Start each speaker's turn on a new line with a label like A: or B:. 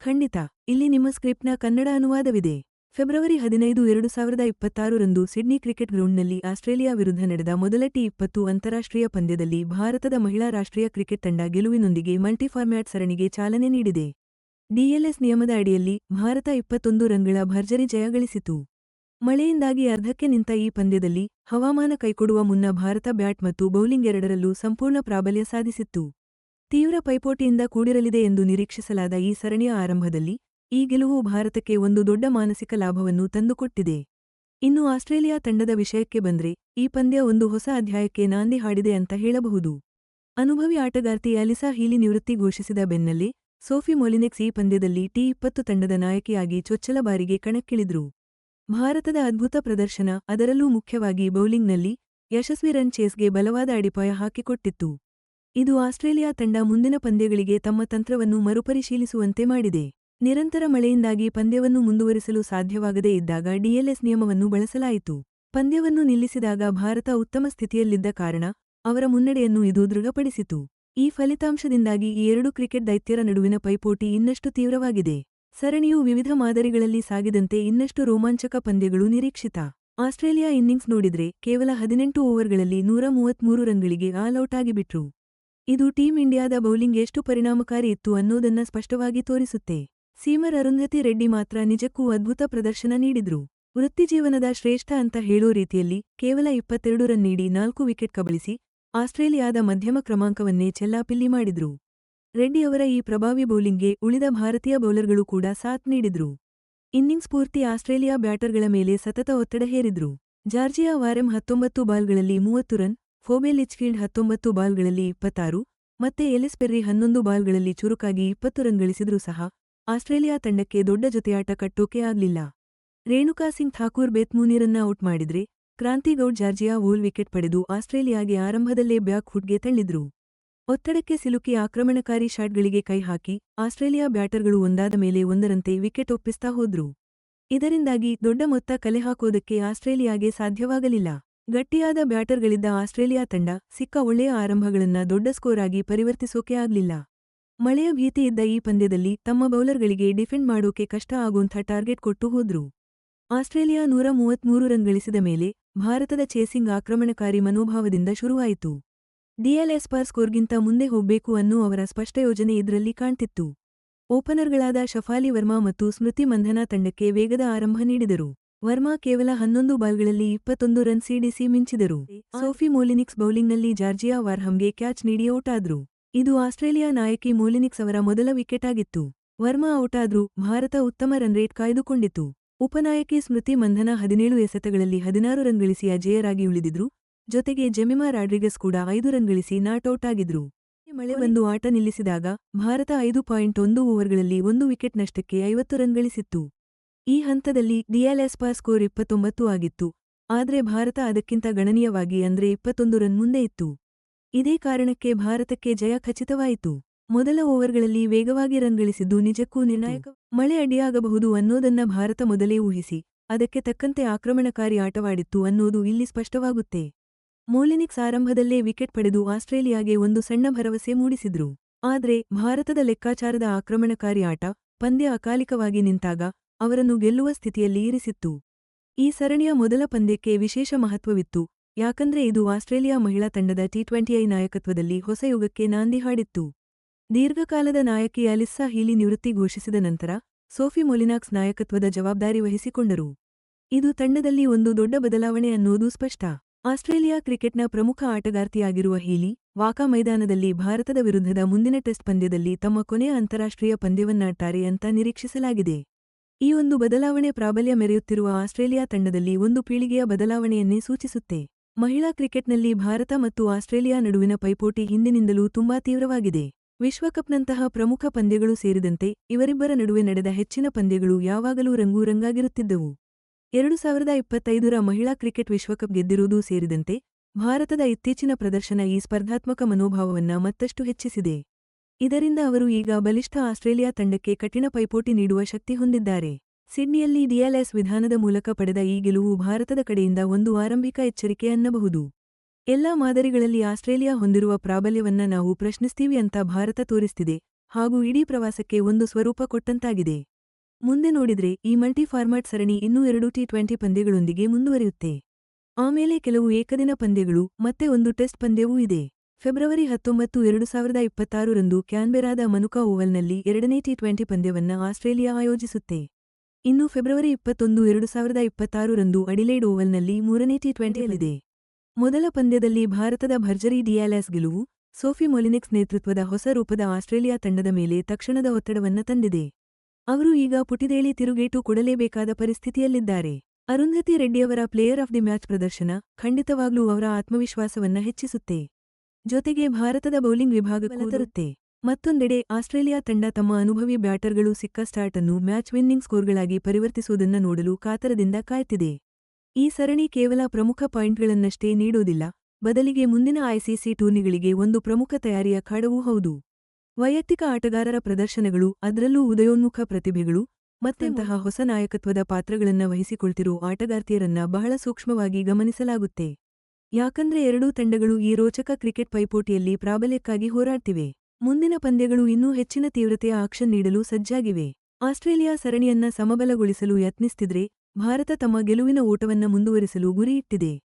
A: ಖಂಡಿತ, ಇಲ್ಲಿ ನಿಮ್ಮ ಸ್ಕ್ರಿಪ್ಟ್ನ ಕನ್ನಡ ಅನುವಾದವಿದೆ. ಫೆಬ್ರವರಿ ಹದಿನೈದು, ಎರಡು ಸಾವಿರದ ಇಪ್ಪತ್ತಾರರಂದು ಸಿಡ್ನಿ ಕ್ರಿಕೆಟ್ ಗ್ರೌಂಡ್ನಲ್ಲಿ ಆಸ್ಟ್ರೇಲಿಯಾ ವಿರುದ್ಧ ನಡೆದ ಮೊದಲ ಟಿ ಇಪ್ಪತ್ತು ಅಂತಾರಾಷ್ಟ್ರೀಯ ಪಂದ್ಯದಲ್ಲಿ ಭಾರತದ ಮಹಿಳಾ ರಾಷ್ಟ್ರೀಯ ಕ್ರಿಕೆಟ್ ತಂಡ ಗೆಲುವಿನೊಂದಿಗೆ ಮಲ್ಟಿಫಾರ್ಮ್ಯಾಟ್ ಸರಣಿಗೆ ಚಾಲನೆ ನೀಡಿದೆ. ಡಿಎಲ್ಎಸ್ ನಿಯಮದ ಅಡಿಯಲ್ಲಿ ಭಾರತ ಇಪ್ಪತ್ತೊಂದು ರನ್ಗಳ ಭರ್ಜರಿ ಜಯ ಗಳಿಸಿತು. ಮಳೆಯಿಂದಾಗಿ ಅರ್ಧಕ್ಕೆ ನಿಂತ ಈ ಪಂದ್ಯದಲ್ಲಿ ಹವಾಮಾನ ಕೈಕೊಡುವ ಮುನ್ನ ಭಾರತ ಬ್ಯಾಟ್ ಮತ್ತು ಬೌಲಿಂಗ್ ಎರಡರಲ್ಲೂ ಸಂಪೂರ್ಣ ಪ್ರಾಬಲ್ಯ ಸಾಧಿಸಿತ್ತು. ತೀವ್ರ ಪೈಪೋಟಿಯಿಂದ ಕೂಡಿರಲಿದೆ ಎಂದು ನಿರೀಕ್ಷಿಸಲಾದ ಈ ಸರಣಿಯ ಆರಂಭದಲ್ಲಿ ಈ ಗೆಲುವು ಭಾರತಕ್ಕೆ ಒಂದು ದೊಡ್ಡ ಮಾನಸಿಕ ಲಾಭವನ್ನು ತಂದುಕೊಟ್ಟಿದೆ. ಇನ್ನು ಆಸ್ಟ್ರೇಲಿಯಾ ತಂಡದ ವಿಷಯಕ್ಕೆ ಬಂದ್ರೆ ಈ ಪಂದ್ಯ ಒಂದು ಹೊಸ ಅಧ್ಯಾಯಕ್ಕೆ ನಾಂದಿ ಹಾಡಿದೆ ಅಂತ ಹೇಳಬಹುದು. ಅನುಭವಿ ಆಟಗಾರ್ತಿ ಅಲಿಸಾ ಹೀಲಿ ನಿವೃತ್ತಿ ಘೋಷಿಸಿದ ಬೆನ್ನಲ್ಲೇ ಸೋಫಿ ಮೊಲಿನೆಕ್ಸ್ ಈ ಪಂದ್ಯದಲ್ಲಿ ಟಿ ಇಪ್ಪತ್ತು ತಂಡದ ನಾಯಕಿಯಾಗಿ ಚೊಚ್ಚಲ ಬಾರಿಗೆ ಕಣಕ್ಕಿಳಿದ್ರು. ಭಾರತದ ಅದ್ಭುತ ಪ್ರದರ್ಶನ ಅದರಲ್ಲೂ ಮುಖ್ಯವಾಗಿ ಬೌಲಿಂಗ್ನಲ್ಲಿ ಯಶಸ್ವಿ ರನ್ ಚೇಸ್ಗೆ ಬಲವಾದ ಅಡಿಪಾಯ ಹಾಕಿಕೊಟ್ಟಿತ್ತು. ಇದು ಆಸ್ಟ್ರೇಲಿಯಾ ತಂಡ ಮುಂದಿನ ಪಂದ್ಯಗಳಿಗೆ ತಮ್ಮ ತಂತ್ರವನ್ನು ಮರುಪರಿಶೀಲಿಸುವಂತೆ ಮಾಡಿದೆ. ನಿರಂತರ ಮಳೆಯಿಂದಾಗಿ ಪಂದ್ಯವನ್ನು ಮುಂದುವರಿಸಲು ಸಾಧ್ಯವಾಗದೇ ಇದ್ದಾಗ ಡಿಎಲ್ಎಸ್ ನಿಯಮವನ್ನು ಬಳಸಲಾಯಿತು. ಪಂದ್ಯವನ್ನು ನಿಲ್ಲಿಸಿದಾಗ ಭಾರತ ಉತ್ತಮ ಸ್ಥಿತಿಯಲ್ಲಿದ್ದ ಕಾರಣ ಅವರ ಮುನ್ನಡೆಯನ್ನು ಇದು ದೃಢಪಡಿಸಿತು. ಈ ಫಲಿತಾಂಶದಿಂದಾಗಿ ಈ ಎರಡು ಕ್ರಿಕೆಟ್ ದೈತ್ಯರ ನಡುವಿನ ಪೈಪೋಟಿ ಇನ್ನಷ್ಟು ತೀವ್ರವಾಗಿದೆ. ಸರಣಿಯು ವಿವಿಧ ಮಾದರಿಗಳಲ್ಲಿ ಸಾಗಿದಂತೆ ಇನ್ನಷ್ಟು ರೋಮಾಂಚಕ ಪಂದ್ಯಗಳು ನಿರೀಕ್ಷಿತ. ಆಸ್ಟ್ರೇಲಿಯಾ ಇನ್ನಿಂಗ್ಸ್ ನೋಡಿದ್ರೆ ಕೇವಲ ಹದಿನೆಂಟು ಓವರ್ಗಳಲ್ಲಿ ನೂರ ಮೂವತ್ಮೂರು ರನ್ಗಳಿಗೆ ಆಲ್ಔಟ್ ಆಗಿಬಿಟ್ರು. ಇದು ಟೀಂ ಇಂಡಿಯಾದ ಬೌಲಿಂಗ್ ಎಷ್ಟು ಪರಿಣಾಮಕಾರಿ ಇತ್ತು ಅನ್ನೋದನ್ನ ಸ್ಪಷ್ಟವಾಗಿ ತೋರಿಸುತ್ತೆ. ಸೀಮರ್ ಅರುಂಧತಿ ರೆಡ್ಡಿ ಮಾತ್ರ ನಿಜಕ್ಕೂ ಅದ್ಭುತ ಪ್ರದರ್ಶನ ನೀಡಿದ್ರು. ವೃತ್ತಿಜೀವನದ ಶ್ರೇಷ್ಠ ಅಂತ ಹೇಳೋ ರೀತಿಯಲ್ಲಿ ಕೇವಲ ಇಪ್ಪತ್ತೆರಡು ರನ್ ನೀಡಿ ನಾಲ್ಕು ವಿಕೆಟ್ ಕಬಳಿಸಿ ಆಸ್ಟ್ರೇಲಿಯಾದ ಮಧ್ಯಮ ಕ್ರಮಾಂಕವನ್ನೇ ಚೆಲ್ಲಾಪಿಲ್ಲಿ ಮಾಡಿದ್ರು. ರೆಡ್ಡಿ ಅವರ ಈ ಪ್ರಭಾವಿ ಬೌಲಿಂಗ್ಗೆ ಉಳಿದ ಭಾರತೀಯ ಬೌಲರ್ಗಳು ಕೂಡ ಸಾಥ್ ನೀಡಿದ್ರು. ಇನ್ನಿಂಗ್ಸ್ ಪೂರ್ತಿ ಆಸ್ಟ್ರೇಲಿಯಾ ಬ್ಯಾಟರ್ಗಳ ಮೇಲೆ ಸತತ ಒತ್ತಡ ಹೇರಿದ್ರು. ಜಾರ್ಜಿಯಾ ವಾರೆಂ ಹತ್ತೊಂಬತ್ತು ಬಾಲ್ಗಳಲ್ಲಿ ಮೂವತ್ತು ರನ್ ಫೋಬೆ ಲಿಚ್ಫೀಲ್ಡ್ ಹತ್ತೊಂಬತ್ತು ಬಾಲ್ಗಳಲ್ಲಿ ಇಪ್ಪತ್ತಾರು, ಮತ್ತೆ ಎಲೆಸ್ಪೆರ್ರಿ ಹನ್ನೊಂದು ಬಾಲ್ಗಳಲ್ಲಿ ಚುರುಕಾಗಿ ಇಪ್ಪತ್ತು ರನ್ ಗಳಿಸಿದ್ರೂ ಸಹ ಆಸ್ಟ್ರೇಲಿಯಾ ತಂಡಕ್ಕೆ ದೊಡ್ಡ ಜೊತೆಯಾಟ ಕಟ್ಟೋಕೆ ಆಗ್ಲಿಲ್ಲ. ರೇಣುಕಾ ಸಿಂಗ್ ಥಾಕೂರ್ ಬೇತ್ಮೂನಿರನ್ನ ಔಟ್ ಮಾಡಿದ್ರೆ ಕ್ರಾಂತಿಗೌಡ್ ಜಾರ್ಜಿಯಾ ಓಲ್ ವಿಕೆಟ್ ಪಡೆದು ಆಸ್ಟ್ರೇಲಿಯಾಗೆ ಆರಂಭದಲ್ಲೇ ಬ್ಯಾಕ್ ಹುಡ್ಗೆ ತಳ್ಳಿದ್ರು ಒತ್ತಡಕ್ಕೆ ಸಿಲುಕಿ ಆಕ್ರಮಣಕಾರಿ ಶಾಟ್ಗಳಿಗೆ ಕೈ ಹಾಕಿ ಆಸ್ಟ್ರೇಲಿಯಾ ಬ್ಯಾಟರ್ಗಳು ಒಂದಾದ ಮೇಲೆ ಒಂದರಂತೆ ವಿಕೆಟ್ ಒಪ್ಪಿಸ್ತಾ ಹೋದ್ರು. ಇದರಿಂದಾಗಿ ದೊಡ್ಡ ಮೊತ್ತ ಕಲೆಹಾಕೋದಕ್ಕೆ ಆಸ್ಟ್ರೇಲಿಯಾಗೆ ಸಾಧ್ಯವಾಗಲಿಲ್ಲ. ಗಟ್ಟಿಯಾದ ಬ್ಯಾಟರ್ಗಳಿದ್ದ ಆಸ್ಟ್ರೇಲಿಯಾ ತಂಡ ಸಿಕ್ಕ ಒಳ್ಳೆಯ ಆರಂಭಗಳನ್ನ ದೊಡ್ಡ ಸ್ಕೋರ್ ಆಗಿ ಪರಿವರ್ತಿಸೋಕೆ ಆಗ್ಲಿಲ್ಲ. ಮಳೆಯ ಭೀತಿಯಿದ್ದ ಈ ಪಂದ್ಯದಲ್ಲಿ ತಮ್ಮ ಬೌಲರ್ಗಳಿಗೆ ಡಿಫೆಂಡ್ ಮಾಡೋಕೆ ಕಷ್ಟ ಆಗೋಂಥ ಟಾರ್ಗೆಟ್ ಕೊಟ್ಟು ಹೋದ್ರು. ಆಸ್ಟ್ರೇಲಿಯಾ ನೂರ ಮೂವತ್ಮೂರು ರನ್ ಗಳಿಸಿದ ಮೇಲೆ ಭಾರತದ ಚೇಸಿಂಗ್ ಆಕ್ರಮಣಕಾರಿ ಮನೋಭಾವದಿಂದ ಶುರುವಾಯಿತು. ಡಿಎಲ್ಎಸ್ ಪರ್ ಸ್ಕೋರ್ಗಿಂತ ಮುಂದೆ ಹೋಗ್ಬೇಕು ಅನ್ನೋ ಅವರ ಸ್ಪಷ್ಟ ಯೋಜನೆ ಇದರಲ್ಲಿ ಕಾಣ್ತಿತ್ತು. ಓಪನರ್ಗಳಾದ ಶಫಾಲಿ ವರ್ಮಾ ಮತ್ತು ಸ್ಮೃತಿ ಮಂಧನಾ ತಂಡಕ್ಕೆ ವೇಗದ ಆರಂಭ ನೀಡಿದರು. ವರ್ಮಾ ಕೇವಲ ಹನ್ನೊಂದು ಬಾಲ್ಗಳಲ್ಲಿ ಇಪ್ಪತ್ತೊಂದು ರನ್ ಸಿಡಿಸಿ ಮಿಂಚಿದರು. ಸೋಫಿ ಮೋಲಿನಿಕ್ಸ್ ಬೌಲಿಂಗ್ನಲ್ಲಿ ಜಾರ್ಜಿಯಾ ವಾರ್ಹಮ್ಗೆ ಕ್ಯಾಚ್ ನೀಡಿ ಔಟಾದ್ರು. ಇದು ಆಸ್ಟ್ರೇಲಿಯಾ ನಾಯಕಿ ಮೋಲಿನಿಕ್ಸ್ ಅವರ ಮೊದಲ ವಿಕೆಟ್ ಆಗಿತ್ತು ವರ್ಮಾ ಔಟಾದ್ರೂ ಭಾರತ ಉತ್ತಮ ರನ್ ರೇಟ್ ಕಾಯ್ದುಕೊಂಡಿತು ಉಪನಾಯಕಿ ಸ್ಮೃತಿ ಮಂಧನ ಹದಿನೇಳು ಎಸೆತಗಳಲ್ಲಿ ಹದಿನಾರು ರನ್ ಗಳಿಸಿ ಅಜೇಯರಾಗಿ ಉಳಿದಿದ್ರು. ಜೊತೆಗೆ ಜೆಮಿಮಾ ರಾಡ್ರಿಗಸ್ ಕೂಡ ಐದು ರನ್ ಗಳಿಸಿ ನಾಟ್ಔಟ್ ಆಗಿದ್ರು ಮಳೆ ಬಂದು ಆಟ ನಿಲ್ಲಿಸಿದಾಗ ಭಾರತ ಐದು ಪಾಯಿಂಟ್ ಒಂದು ಓವರ್ಗಳಲ್ಲಿ ಒಂದು ವಿಕೆಟ್ ನಷ್ಟಕ್ಕೆ ಐವತ್ತು ರನ್ ಗಳಿಸಿತ್ತು. ಈ ಹಂತದಲ್ಲಿ ಡಿಎಲ್ಎಸ್ ಪಾ ಸ್ಕೋರ್ ಇಪ್ಪತ್ತೊಂಬತ್ತು ಆಗಿತ್ತು. ಆದ್ರೆ ಭಾರತ ಅದಕ್ಕಿಂತ ಗಣನೀಯವಾಗಿ ಅಂದ್ರೆ ಇಪ್ಪತ್ತೊಂದು ರನ್ ಮುಂದೆ ಇತ್ತು. ಇದೇ ಕಾರಣಕ್ಕೆ ಭಾರತಕ್ಕೆ ಜಯ ಖಚಿತವಾಯಿತು. ಮೊದಲ ಓವರ್ಗಳಲ್ಲಿ ವೇಗವಾಗಿ ರನ್ ಗಳಿಸಿದ್ದು ನಿಜಕ್ಕೂ ನಿರ್ಣಾಯಕ ಮಳೆ ಅಡಿಯಾಗಬಹುದು ಅನ್ನೋದನ್ನ ಭಾರತ ಮೊದಲೇ ಊಹಿಸಿ. ಅದಕ್ಕೆ ತಕ್ಕಂತೆ ಆಕ್ರಮಣಕಾರಿ ಆಟವಾಡಿತ್ತು ಅನ್ನೋದು ಇಲ್ಲಿ ಸ್ಪಷ್ಟವಾಗುತ್ತೆ. ಮೋಲಿನಿಕ್ಸ್ ಆರಂಭದಲ್ಲೇ ವಿಕೆಟ್ ಪಡೆದು ಆಸ್ಟ್ರೇಲಿಯಾಗೆ ಒಂದು ಸಣ್ಣ ಭರವಸೆ ಮೂಡಿಸಿದ್ರು. ಆದ್ರೆ ಭಾರತದ ಲೆಕ್ಕಾಚಾರದ ಆಕ್ರಮಣಕಾರಿ ಆಟ ಪಂದ್ಯ ಅಕಾಲಿಕವಾಗಿ ನಿಂತಾಗ ಅವರನ್ನು ಗೆಲ್ಲುವ ಸ್ಥಿತಿಯಲ್ಲಿ ಇರಿಸಿತ್ತು. ಈ ಸರಣಿಯ ಮೊದಲ ಪಂದ್ಯಕ್ಕೆ ವಿಶೇಷ ಮಹತ್ವವಿತ್ತು, ಯಾಕಂದ್ರೆ ಇದು ಆಸ್ಟ್ರೇಲಿಯಾ ಮಹಿಳಾ ತಂಡದ ಟಿ ಟ್ವೆಂಟಿಐ ನಾಯಕತ್ವದಲ್ಲಿ ಹೊಸ ಯುಗಕ್ಕೆ ನಾಂದಿ ಹಾಡಿತ್ತು. ದೀರ್ಘಕಾಲದ ನಾಯಕಿ ಅಲಿಸ್ಸಾ ಹೀಲಿ ನಿವೃತ್ತಿ ಘೋಷಿಸಿದ ನಂತರ ಸೋಫಿ ಮೊಲಿನಾಕ್ಸ್ ನಾಯಕತ್ವದ ಜವಾಬ್ದಾರಿ ವಹಿಸಿಕೊಂಡರು. ಇದು ತಂಡದಲ್ಲಿ ಒಂದು ದೊಡ್ಡ ಬದಲಾವಣೆ ಅನ್ನೋದು ಸ್ಪಷ್ಟ. ಆಸ್ಟ್ರೇಲಿಯಾ ಕ್ರಿಕೆಟ್ನ ಪ್ರಮುಖ ಆಟಗಾರ್ತಿಯಾಗಿರುವ ಹೀಲಿ, ವಾಕಾ ಮೈದಾನದಲ್ಲಿ ಭಾರತದ ವಿರುದ್ಧದ ಮುಂದಿನ ಟೆಸ್ಟ್ ಪಂದ್ಯದಲ್ಲಿ ತಮ್ಮ ಕೊನೆಯ ಅಂತಾರಾಷ್ಟ್ರೀಯ ಪಂದ್ಯವನ್ನಾಡ್ತಾರೆ ಅಂತ ನಿರೀಕ್ಷಿಸಲಾಗಿದೆ. ಈ ಒಂದು ಬದಲಾವಣೆ ಪ್ರಾಬಲ್ಯ ಮೆರೆಯುತ್ತಿರುವ ಆಸ್ಟ್ರೇಲಿಯಾ ತಂಡದಲ್ಲಿ ಒಂದು ಪೀಳಿಗೆಯ ಬದಲಾವಣೆಯನ್ನೇ ಸೂಚಿಸುತ್ತೆ. ಮಹಿಳಾ ಕ್ರಿಕೆಟ್ನಲ್ಲಿ ಭಾರತ ಮತ್ತು ಆಸ್ಟ್ರೇಲಿಯಾ ನಡುವಿನ ಪೈಪೋಟಿ ಹಿಂದಿನಿಂದಲೂ ತುಂಬಾ ತೀವ್ರವಾಗಿದೆ. ವಿಶ್ವಕಪ್ನಂತಹ ಪ್ರಮುಖ ಪಂದ್ಯಗಳು ಸೇರಿದಂತೆ ಇವರಿಬ್ಬರ ನಡುವೆ ನಡೆದ ಹೆಚ್ಚಿನ ಪಂದ್ಯಗಳು ಯಾವಾಗಲೂ ರಂಗೂರಂಗಾಗಿರುತ್ತಿದ್ದವು. ಎರಡು ಸಾವಿರದ ಇಪ್ಪತ್ತೈದರ ಮಹಿಳಾ ಕ್ರಿಕೆಟ್ ವಿಶ್ವಕಪ್ ಗೆದ್ದಿರುವುದು ಸೇರಿದಂತೆ ಭಾರತದ ಇತ್ತೀಚಿನ ಪ್ರದರ್ಶನ ಈ ಸ್ಪರ್ಧಾತ್ಮಕ ಮನೋಭಾವವನ್ನ ಮತ್ತಷ್ಟು ಹೆಚ್ಚಿಸಿದೆ. ಇದರಿಂದ ಅವರು ಈಗ ಬಲಿಷ್ಠ ಆಸ್ಟ್ರೇಲಿಯಾ ತಂಡಕ್ಕೆ ಕಠಿಣ ಪೈಪೋಟಿ ನೀಡುವ ಶಕ್ತಿ ಹೊಂದಿದ್ದಾರೆ. ಸಿಡ್ನಿಯಲ್ಲಿ ಡಿಎಲ್ಎಸ್ ವಿಧಾನದ ಮೂಲಕ ಪಡೆದ ಈ ಗೆಲುವು ಭಾರತದ ಕಡೆಯಿಂದ ಒಂದು ಆರಂಭಿಕ ಎಚ್ಚರಿಕೆ ಅನ್ನಬಹುದು. ಎಲ್ಲಾ ಮಾದರಿಗಳಲ್ಲಿ ಆಸ್ಟ್ರೇಲಿಯಾ ಹೊಂದಿರುವ ಪ್ರಾಬಲ್ಯವನ್ನ ನಾವು ಪ್ರಶ್ನಿಸ್ತೀವಿ ಅಂತ ಭಾರತ ತೋರಿಸ್ತಿದೆ, ಹಾಗೂ ಇಡೀ ಪ್ರವಾಸಕ್ಕೆ ಒಂದು ಸ್ವರೂಪ ಕೊಟ್ಟಂತಾಗಿದೆ. ಮುಂದೆ ನೋಡಿದ್ರೆ ಈ ಮಲ್ಟಿ ಫಾರ್ಮ್ಯಾಟ್ ಸರಣಿ ಇನ್ನೂ ಎರಡು ಟಿ ಟ್ವೆಂಟಿ ಪಂದ್ಯಗಳೊಂದಿಗೆ ಮುಂದುವರಿಯುತ್ತೆ. ಆಮೇಲೆ ಕೆಲವು ಏಕದಿನ ಪಂದ್ಯಗಳು, ಮತ್ತೆ ಒಂದು ಟೆಸ್ಟ್ ಪಂದ್ಯವೂ ಇದೆ. ಫೆಬ್ರವರಿ ಹತ್ತೊಂಬತ್ತು, ಎರಡು ಸಾವಿರದ ಇಪ್ಪತ್ತಾರರಂದು ಕ್ಯಾನ್ಬೆರಾದ ಮನುಕಾ ಓವಲ್ನಲ್ಲಿ ಎರಡನೇ ಟಿ ಟ್ವೆಂಟಿ ಪಂದ್ಯವನ್ನು ಆಸ್ಟ್ರೇಲಿಯಾ ಆಯೋಜಿಸುತ್ತೆ. ಇನ್ನು ಫೆಬ್ರವರಿ ಇಪ್ಪತ್ತೊಂದು, ಎರಡು ಸಾವಿರದ ಇಪ್ಪತ್ತಾರು ರಂದು ಅಡಿಲೇಡ್ ಓವಲ್ನಲ್ಲಿ ಮೂರನೇ ಟಿ ಟ್ವೆಂಟಿಯಲ್ಲಿದೆ ಮೊದಲ ಪಂದ್ಯದಲ್ಲಿ ಭಾರತದ ಭರ್ಜರಿ ಡಿಯಾಲಾಸ್ ಗೆಲುವು, ಸೋಫಿ ಮೊಲಿನಿಕ್ಸ್ ನೇತೃತ್ವದ ಹೊಸ ರೂಪದ ಆಸ್ಟ್ರೇಲಿಯಾ ತಂಡದ ಮೇಲೆ ತಕ್ಷಣದ ಒತ್ತಡವನ್ನು ತಂದಿದೆ. ಅವರು ಈಗ ಪುಟಿದೇಳಿ ತಿರುಗೇಟು ಕೊಡಲೇಬೇಕಾದ ಪರಿಸ್ಥಿತಿಯಲ್ಲಿದ್ದಾರೆ. ಅರುಂಧತಿ ರೆಡ್ಡಿಯವರ ಪ್ಲೇಯರ್ ಆಫ್ ದಿ ಮ್ಯಾಚ್ ಪ್ರದರ್ಶನ ಖಂಡಿತವಾಗ್ಲೂ ಅವರ ಆತ್ಮವಿಶ್ವಾಸವನ್ನ ಹೆಚ್ಚಿಸುತ್ತೆ. ಜೊತೆಗೆ ಭಾರತದ ಬೌಲಿಂಗ್ ವಿಭಾಗಕ್ಕೂ ತರುತ್ತೆ. ಮತ್ತೊಂದೆಡೆ ಆಸ್ಟ್ರೇಲಿಯಾ ತಂಡ ತಮ್ಮ ಅನುಭವಿ ಬ್ಯಾಟರ್ಗಳು ಸಿಕ್ಕ ಸ್ಟಾರ್ಟ್ ಅನ್ನು ಮ್ಯಾಚ್ ವಿನ್ನಿಂಗ್ ಸ್ಕೋರ್ಗಳಾಗಿ ಪರಿವರ್ತಿಸುವುದನ್ನು ನೋಡಲು ಕಾತರದಿಂದ ಕಾಯ್ತಿದೆ. ಈ ಸರಣಿ ಕೇವಲ ಪ್ರಮುಖ ಪಾಯಿಂಟ್ಗಳನ್ನಷ್ಟೇ ನೀಡೋದಿಲ್ಲ ಬದಲಿಗೆ ಮುಂದಿನ ಐಸಿಸಿ ಟೂರ್ನಿಗಳಿಗೆ ಒಂದು ಪ್ರಮುಖ ತಯಾರಿಯ ಖಾಡವೂ ಹೌದು. ವೈಯಕ್ತಿಕ ಆಟಗಾರರ ಪ್ರದರ್ಶನಗಳು ಅದರಲ್ಲೂ ಉದಯೋನ್ಮುಖ ಪ್ರತಿಭೆಗಳು ಮತ್ತೆಂತಹ ಹೊಸ ನಾಯಕತ್ವದ ಪಾತ್ರಗಳನ್ನ ವಹಿಸಿಕೊಳ್ತಿರೋ ಆಟಗಾರ್ತಿಯರನ್ನ ಬಹಳ ಸೂಕ್ಷ್ಮವಾಗಿ ಗಮನಿಸಲಾಗುತ್ತೆ. ಯಾಕಂದ್ರೆ ಎರಡೂ ತಂಡಗಳು ಈ ರೋಚಕ ಕ್ರಿಕೆಟ್ ಪೈಪೋಟಿಯಲ್ಲಿ ಪ್ರಾಬಲ್ಯಕ್ಕಾಗಿ ಹೋರಾಡ್ತಿವೆ. ಮುಂದಿನ ಪಂದ್ಯಗಳು ಇನ್ನೂ ಹೆಚ್ಚಿನ ತೀವ್ರತೆಯ ಆಕ್ಷನ್ ನೀಡಲು ಸಜ್ಜಾಗಿವೆ. ಆಸ್ಟ್ರೇಲಿಯಾ ಸರಣಿಯನ್ನ ಸಮಬಲಗೊಳಿಸಲು ಯತ್ನಿಸ್ತಿದ್ರೆ, ಭಾರತ ತಮ್ಮ ಗೆಲುವಿನ ಓಟವನ್ನ ಮುಂದುವರಿಸಲು ಗುರಿಯಿಟ್ಟಿದೆ.